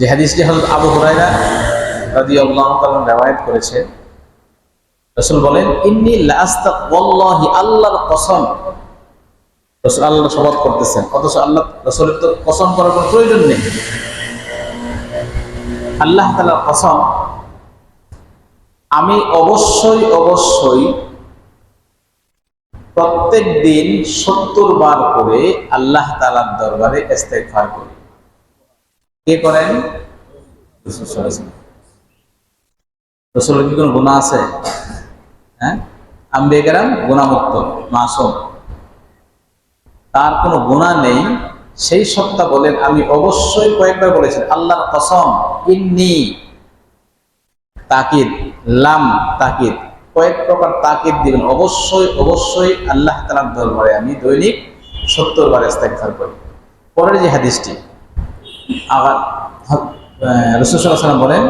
যে হাদিসটি হজরত আবু হুরাইরা রাদিয়াল্লাহু তাআলা রিওয়ায়াত করেছে, রাসূল বলেন, ইন্নী লাস্তাক ওয়াল্লাহি আল্লাহর কসম। রাসূল আল্লাহ শপথ করতেছেন, অথচ আল্লাহ, রাসূলের তো কসম করার কোনো প্রয়োজন নেই। আল্লাহ তাআলার কসম, আমি অবশ্যই অবশ্যই প্রত্যেক দিন সত্তর বার করে আল্লাহ তালার দরবারে ইস্তেগফার করি। কে করেন? কি গুনাহ আছে? হ্যাঁ? কেরাম গুণামুক্ত তার কোনো গুণা নেই, সেই সত্তা বলেন, আমি অবশ্যই কয়েকবার বলেছেন আল্লাহর কসম, ইন্নি তাকিদ, লাম তাকিদ। কয়েক প্রকার তাকিদ দিবেন, অবশ্যই অবশ্যই আল্লাহ তালার দরবারে আমি দৈনিক সত্তর বার ইস্তেগফার করি। পরের যে হাদিসটি আবার রসুল সাল্লাহ সাল্লাম বলেন